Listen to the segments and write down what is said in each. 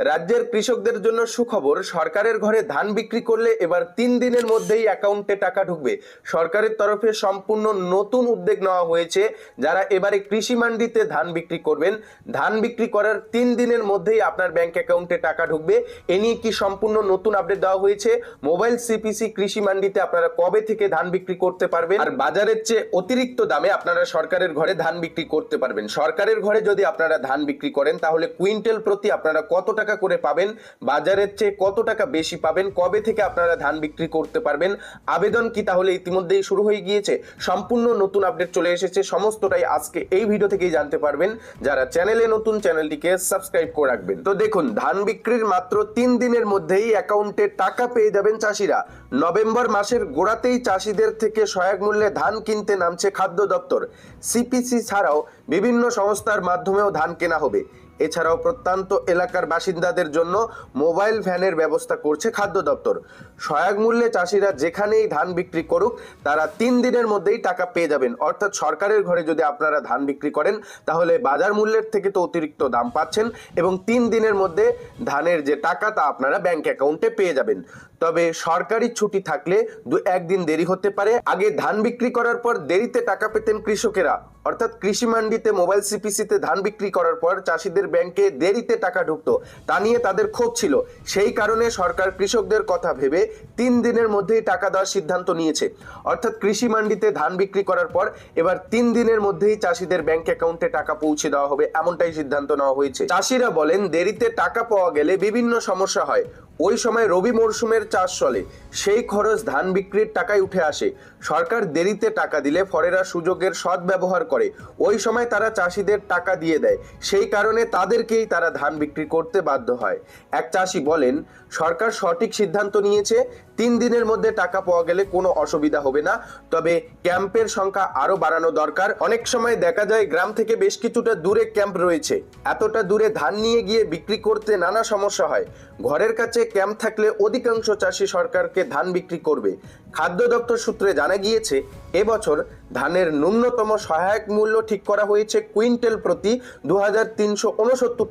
রাজ্যের কৃষকদের জন্য সুখবর, সরকারের ঘরে ধান বিক্রি করলে এবার তিন দিনের মধ্যেই অ্যাকাউন্টে টাকা ঢুকবে। সরকারের তরফে সম্পূর্ণ নতুন উদ্যোগ নেওয়া হয়েছে। যারা এবারে কৃষি মান্ডিতে ধান বিক্রি করবেন, ধান বিক্রি করার তিন দিনের মধ্যেই আপনার ব্যাংক অ্যাকাউন্টে টাকা ঢুকবে। এ নিয়ে কি সম্পূর্ণ নতুন আপডেট দেওয়া হয়েছে? মোবাইল সিপিসি কৃষি মান্ডিতে আপনারা কবে থেকে ধান বিক্রি করতে পারবেন? আর বাজারের চেয়ে অতিরিক্ত দামে আপনারা সরকারের ঘরে ধান বিক্রি করতে পারবেন। সরকারের ঘরে যদি আপনারা ধান বিক্রি করেন, তাহলে কুইন্টাল প্রতি আপনারা কত টাকা করে পাবেন, বাজারের চেয়ে কত টাকা বেশি পাবেন, কবে থেকে আপনারা ধান বিক্রি করতে পারবেন, আবেদন কি তাহলে ইতিমধ্যেই শুরু হয়ে গিয়েছে, সম্পূর্ণ নতুন আপডেট চলে এসেছে, সমস্তটাই আজকে এই ভিডিও থেকেই জানতে পারবেন, যারা চ্যানেলে নতুন চ্যানেলটিকে সাবস্ক্রাইব করে রাখবেন। তো দেখুন, ধান বিক্রির মাত্র তিন দিনের মধ্যেই অ্যাকাউন্টে টাকা পেয়ে যাবেন চাষিরা। নভেম্বর মাসের গোড়াতেই চাষিদের থেকে সহায়ক মূল্যে ধান কিনতে নামছে খাদ্য দপ্তর। সিপিসি ছাড়াও বিভিন্ন সংস্থার মাধ্যমেও ধান কেনা হবে। এছাড়াও প্রত্যন্ত এলাকার বাসিন্দাদের জন্য মোবাইল ভ্যানের ব্যবস্থা করছে খাদ্য দপ্তর। সহায়ক মূল্যে চাষিরা যেখানেই ধান বিক্রি করুক, তারা তিন দিনের মধ্যেই টাকা পেয়ে যাবেন। অর্থাৎ সরকারের ঘরে যদি আপনারা ধান বিক্রি করেন, তাহলে বাজার মূল্যের থেকে তো অতিরিক্ত দাম পাচ্ছেন এবং তিন দিনের মধ্যে ধানের যে টাকা, তা আপনারা ব্যাংক অ্যাকাউন্টে পেয়ে যাবেন। তবে সরকারি ছুটি থাকলে দু একদিন দেরি হতে পারে। আগে ধান বিক্রি করার পর দেরিতে টাকা পেতেন কৃষকেরা। অর্থাৎ কৃষি মান্ডিতে, মোবাইল সিপিসিতে ধান বিক্রি করার পর চাষিদের ব্যাংকে দেরিতে টাকা ঢুকতো। তা নিয়ে তাদের ক্ষোভ ছিল। সেই কারণে সরকার কৃষকদের কথা ভেবে তিন দিনের মধ্যেই টাকা দেওয়ার সিদ্ধান্ত নিয়েছে। অর্থাৎ কৃষি মান্ডিতে ধান বিক্রি করার পর এবার তিন দিনের মধ্যেই চাষিদের ব্যাংক অ্যাকাউন্টে টাকা পৌঁছে দেওয়া হবে এমনটাই সিদ্ধান্ত নেওয়া হয়েছে। চাষিরা বলেন, দেরিতে টাকা পাওয়া গেলে বিভিন্ন সমস্যা হয়। ওই সময় রবি মরশুমের চাষ চলে। সেই খরচ ধান বিক্রির টাকায় উঠে আসে। সরকার দেরিতে টাকা দিলে ফরেরা সুযোগের সদ্ব্যবহার করে। ওই সময় তারা চাষিদের টাকা দিয়ে দেয়। সেই কারণে তাদেরকেই তারা ধান বিক্রি করতে বাধ্য হয়। এক চাষি বলেন, সরকার সঠিক সিদ্ধান্ত নিয়েছে, তিন দিনের মধ্যে টাকা পাওয়া গেলে কোনো অসুবিধা হবে না। তবে ক্যাম্পের সংখ্যা আরও বাড়ানো দরকার। অনেক সময় দেখা যায় গ্রাম থেকে বেশ কিছুটা দূরে ক্যাম্প রয়েছে। এতটা দূরে ধান নিয়ে গিয়ে বিক্রি করতে নানা সমস্যা হয়। ঘরের কাছে ক্যাম্প থাকলে অধিকাংশ চাষি সরকারকে ধান বিক্রি করবে। খাদ্য দপ্তর সূত্রে জানা গিয়েছে এবছর ধানের ন্যূনতম সহায়ক মূল্য ঠিক করা হয়েছে কুইন্টাল প্রতি দু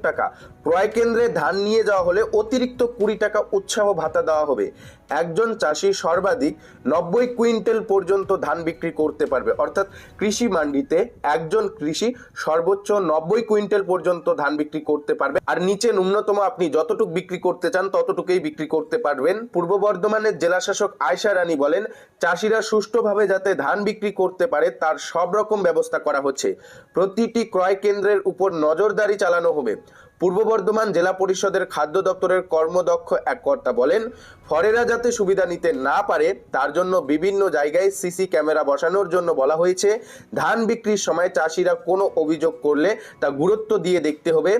টাকা। ক্রয় কেন্দ্রে ধান নিয়ে যাওয়া হলে অতিরিক্ত কুড়ি টাকা উৎসাহ ভাতা দেওয়া হবে। একজন চাষি সর্বাধিক নব্বই কুইন্টাল পর্যন্ত ধান বিক্রি করতে পারবে। অর্থাৎ কৃষি মান্ডিতে একজন কৃষি সর্বোচ্চ নব্বই কুইন্টাল পর্যন্ত ধান বিক্রি করতে পারবে। আর নিচে ন্যূনতম আপনি যতটুকু বিক্রি করতে চান, ততটুকুই বিক্রি করতে পারবেন। পূর্ব বর্ধমানের জেলাশাসক আয়সা রানী বলেন, চাষিরা সুষ্ঠুভাবে যাতে ধান বিক্রি করতে পারে, তার সব রকম ব্যবস্থা করা হচ্ছে। প্রতিটি ক্রয় কেন্দ্রের উপর নজরদারি চালানো হবে। পূর্ব বর্ধমান জেলা পরিষদের খাদ্য দপ্তরের কর্মদক্ষ এক কর্তা বলেন, ফরেরা যাতে সুবিধা নিতে না পারে, তার জন্য বিভিন্ন জায়গায় সিসি ক্যামেরা বসানোর জন্য বলা হয়েছে, ধান বিক্রির সময় চাষিরা কোনো অভিযোগ করলে তা গুরুত্ব দিয়ে দেখতে হবে।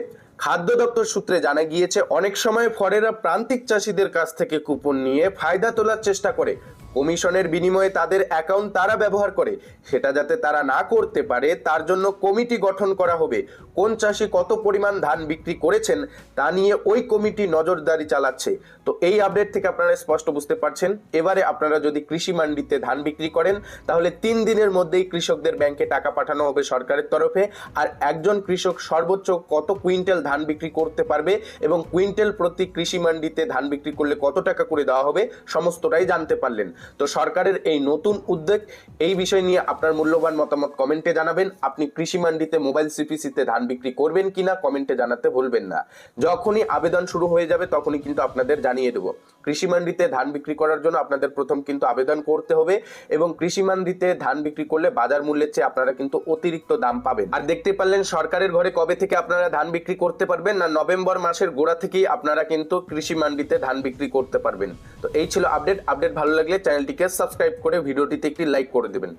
খাদ্য দপ্তর সূত্রে জানা গিয়েছে, অনেক সময় ফরেরা প্রান্তিক চাষিদের কাছ থেকে কুপন নিয়ে ফায়দা তোলার চেষ্টা করে। কমিশনের বিনিময়ে তাদের অ্যাকাউন্ট তারা ব্যবহার করে। সেটা যাতে তারা না করতে পারে, তার জন্য কমিটি গঠন করা হবে। কোন চাষি কত পরিমাণ ধান বিক্রি করেছেন, তা নিয়ে ওই কমিটি নজরদারি চালাচ্ছে। তো এই আপডেট থেকে আপনারা স্পষ্ট বুঝতে পারছেন। এবারে আপনারা যদি কৃষি মান্ডিতে ধান বিক্রি করেন, তাহলে তিন দিনের মধ্যেই কৃষকদের ব্যাংকে টাকা পাঠানো হবে সরকারের তরফে। আর একজন কৃষক সর্বোচ্চ কত কুইন্টাল ধান বিক্রি করতে পারবে এবং কুইন্টাল প্রতি কৃষি মান্ডিতে ধান বিক্রি করলে কত টাকা করে দেওয়া হবে, সমস্তটাই জানতে পারলেন। তো সরকারের এই নতুন উদ্যোগ, এই বিষয় নিয়ে আপনার মূল্যবান মতামত কমেন্টে জানাবেন। আপনি কৃষি মান্ডিতে মোবাইল সিপিসিতে ধান বিক্রি করবেন কিনা কমেন্টে জানাতে ভুলবেন না। যখনই আবেদন শুরু হয়ে যাবে, তখনই কিন্তু আপনাদের জানিয়ে দেবো। কৃষি মান্ডিতে ধান বিক্রি করার জন্য আপনাদের প্রথম কিন্তু আবেদন করতে হবে এবং কৃষি মান্ডিতে ধান বিক্রি করলে বাজার মূল্যের চেয়ে আপনারা কিন্তু অতিরিক্ত দাম পাবেন। আর দেখতে পারলেন সরকারের ঘরে কবে থেকে আপনারা ধান বিক্রি করতে পারবেন না, নভেম্বর মাসের গোড়া থেকেই আপনারা কিন্তু কৃষি মান্ডিতে ধান বিক্রি করতে পারবেন। তো এই ছিল আপডেট। আপডেট ভালো লাগলে চ্যানেলটিকে সাবস্ক্রাইব করে ভিডিওটিতে একটি লাইক করে দেবেন।